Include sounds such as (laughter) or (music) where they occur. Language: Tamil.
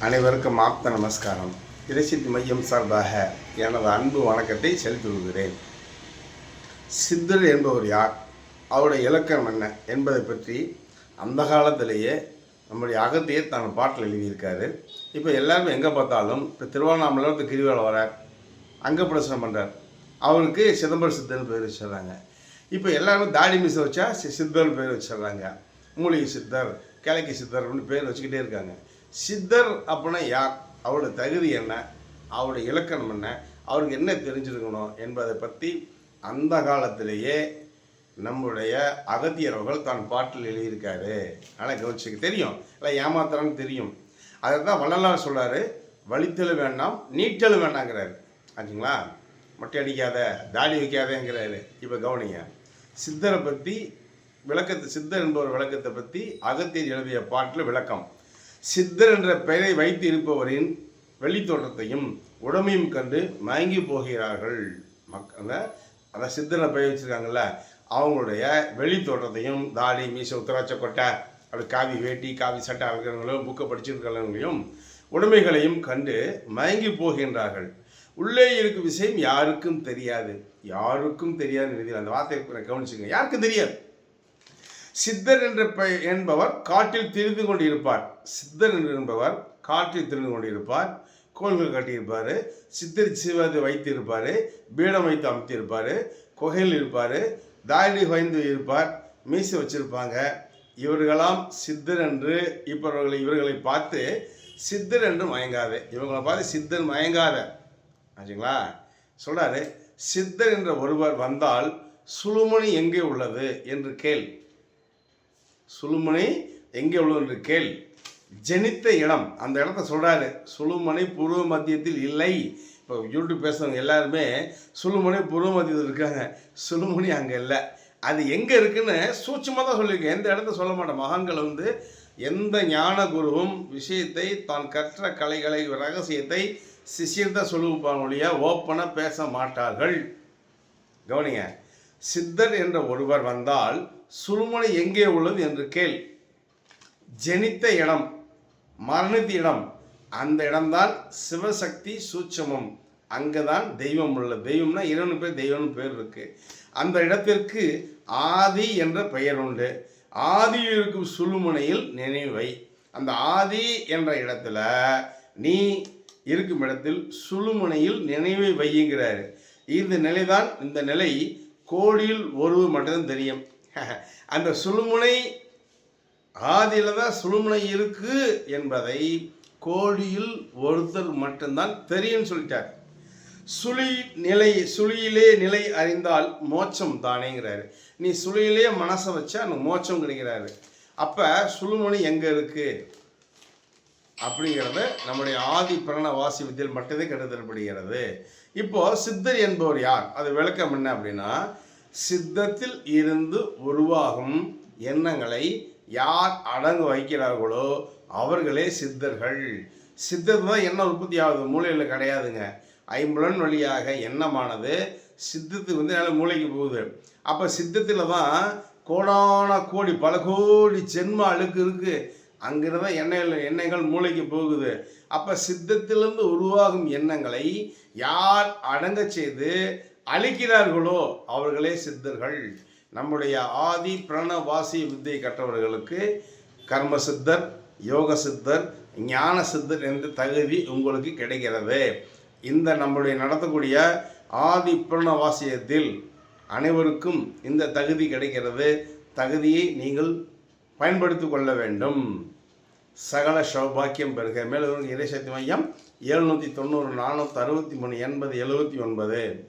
அனைவருக்கும் ஆப்த நமஸ்காரம். இறைசித்தி மையம் சார்பாக எனது அன்பு வணக்கத்தை செலுத்தி கொள்கிறேன் சித்தர் என்பவர் யார்? அவருடைய இலக்கணம் என்ன என்பதை பற்றி அந்த காலத்திலேயே நம்முடைய அகத்தையே தன் பாட்டில் எழுதியிருக்காரு. இப்போ எல்லாருமே எங்கே பார்த்தாலும் இப்போ திருவண்ணாமலை கிரிவலம் வரார் அங்கே பிரசனம் பண்ணுறார் அவருக்கு சிதம்பர சித்தர்னு பேர் வச்சிடுறாங்க. இப்போ எல்லாருமே தாடி மிஸ் வச்சா சி- சித்தர்னு பேர் வச்சிடுறாங்க. மூலிகை சித்தர் கிழக்கு சித்தர் அப்படின்னு பேர் வச்சுக்கிட்டே இருக்காங்க. சித்தர் அப்படின்னா யார்? அவருடைய தகுதி என்ன? அவருடைய இலக்கணம் என்ன? அவருக்கு என்ன தெரிஞ்சிருக்கணும் என்பதை பற்றி அந்த காலத்திலேயே நம்முடைய அகத்தியர் அவர்கள் தான் பாட்டில் எழுதியிருக்காரு. ஆனால் கவனிச்சுக்க தெரியும். இல்லை ஏமாத்துறான்னு தெரியும். அதை தான் வள்ளலார் சொல்றாரு வலித்தலும் வேண்டாம் நீட்டலும் வேண்டாங்கிறாரு ஆச்சுங்களா? மொட்டை அடிக்காத தாடி வைக்காதேங்கிறாரு. இப்போ கவனிங்க சித்தரை பற்றி விளக்கத்தை சித்தர் என்பவர் விளக்கத்தை பற்றி அகத்தியர் எழுதிய பாட்டில் விளக்கம். சித்தர் என்ற பெயரை வைத்து இருப்பவரின் வெளித்தோற்றத்தையும் உடமையும் கண்டு மயங்கி போகிறார்கள். மக்கள் அந்த சித்தரை பெயர் வச்சிருக்காங்கல்ல அவங்களுடைய வெளித்தோற்றத்தையும் தாடி மீச உத்தராட்ச கொட்டை அப்படி காவி வேட்டி காவி சட்டை அழுகிறவங்களும் புக்கை படிச்சிருக்கிறவங்களையும் உடைமைகளையும் கண்டு மயங்கி போகின்றார்கள். உள்ளே இருக்கும் விஷயம் யாருக்கும் தெரியாது. யாருக்கும் தெரியாது எழுதி அந்த வார்த்தையை கவனிச்சுங்க யாருக்கும் தெரியாது. சித்தர் என்ற என்பவர் காட்டில் திரிந்து கொண்டிருப்பார். சித்தர் என்பவர் காட்டில் திரிந்து கொண்டிருப்பார். கோள்கள் கட்டியிருப்பார். சித்தர் சிவாதி வைத்திருப்பார். பீடம் வைத்து அமைத்திருப்பார் குகையில் இருப்பார். தாடி வைந்து இருப்பார். மீசை வச்சிருப்பாங்க. இவர்களாம் சித்தர் என்று இப்பவர்களை இவர்களை பார்த்து சித்தர் என்று மயங்காது. இவங்களை பார்த்து சித்தர் மயங்காத. ஆச்சுங்களா? சொல்கிறாரு சித்தர் என்ற ஒருவர் வந்தால் சுழுமணி எங்கே உள்ளது? என்று கேள். சுழுமணி எங்கே உள்ளது என்று கேள். ஜெனித்த இடம். அந்த இடத்த சொல்கிறாரு சுழுமணி பூர்வ மத்தியத்தில் இல்லை. இப்போ யூடியூப் பேசுகிறவங்க எல்லாருமே சுழுமணி பூர்வ மத்தியத்தில் இருக்காங்க. சுழுமணி அங்கே இல்லை. அது எங்கே இருக்குன்னு சூட்சமாக தான் சொல்லியிருக்கேன். எந்த இடத்த சொல்ல மாட்டேன். மகான்கள் வந்து எந்த ஞான குருவும் விஷயத்தை தான் கற்ற கலைகளை ரகசியத்தை சிஷியத்தை சொல்லுவாங்க ஒழிய ஓப்பனாக பேச மாட்டார்கள். கவனிங்க. சித்தர் என்ற ஒருவர் வந்தால் சுழுமனை எங்கே உள்ளது என்று கேள். ஜெனித்த இடம் மரணித்த இடம் அந்த இடம்தான் சிவசக்தி சூட்சமம். அங்கே தான் தெய்வம் உள்ள தெய்வம்னா இரவு பேர் தெய்வம்னு பேர் இருக்கு. அந்த இடத்திற்கு ஆதி என்ற பெயர் உண்டு. ஆதியில் இருக்கும் சுழுமுனையில் நினைவை. அந்த ஆதி என்ற இடத்துல நீ இருக்கும் இடத்தில் சுழுமுனையில் நினைவை வையுங்கிறாரு. இந்த நிலைதான் இந்த நிலை கோடியில் ஒருவர் மட்டும்தான் தெரியும். (laughs) அந்த சுழுமுனை ஆதியில் தான் சுழுமுனை இருக்கு என்பதை கோடியில் ஒருத்தர் மட்டும்தான் தெரியும்னு சொல்லிட்டார். சுழி நிலை சுழியிலே நிலை அறிந்தால் மோட்சம் தானேங்கிறாரு. நீ சுழியிலே மனசை வச்சா அந்த மோட்சம் கிடைக்கிறாரு. அப்போ சுழுமுனை எங்கே இருக்குது அப்படிங்கிறத நம்முடைய ஆதி பிரண வாசி வித்தியில் மட்டுமே கருதப்படுகிறது. இப்போ சித்தர் என்பவர் யார்? அது விளக்கம் என்ன அப்படின்னா சித்தத்தில் இருந்து உருவாகும் எண்ணங்களை யார் அடங்கு வைக்கிறார்களோ அவர்களே சித்தர்கள். சித்தத்து தான் எண்ணம் உற்பத்தி ஆகுது. மூளையில் கிடையாதுங்க. ஐம்புலன் வழியாக எண்ணமானது சித்தத்துக்கு வந்து நல்ல மூளைக்கு போகுது. அப்போ சித்தத்தில் தான் கோடான கோடி பல கோடி ஜென்ம அழுக்கு இருக்குது அங்கிருந்து தான் எண்ணெயில் எண்ணெய்கள் மூளைக்கு போகுது. அப்போ சித்தத்திலிருந்து உருவாகும் எண்ணங்களை யார் அடங்க செய்து அழிக்கிறார்களோ அவர்களே சித்தர்கள். நம்முடைய ஆதி பிரணவாசி வித்தை கற்றவர்களுக்கு கர்ம சித்தர் யோக சித்தர் ஞான சித்தர் என்ற தகுதி உங்களுக்கு கிடைக்கிறது. இந்த நம்முடைய நடத்தக்கூடிய ஆதி பிரணவாசியத்தில் அனைவருக்கும் இந்த தகுதி கிடைக்கிறது. தகுதியை நீங்கள் பயன்படுத்திக் கொள்ள வேண்டும். சகல சௌபாக்கியம் பெறுக. மேலும் இறைசக்தி மையம் எழுநூற்றி தொண்ணூறு நானூற்றி அறுபத்தி மூணு எண்பது எழுபத்தி ஒன்பது.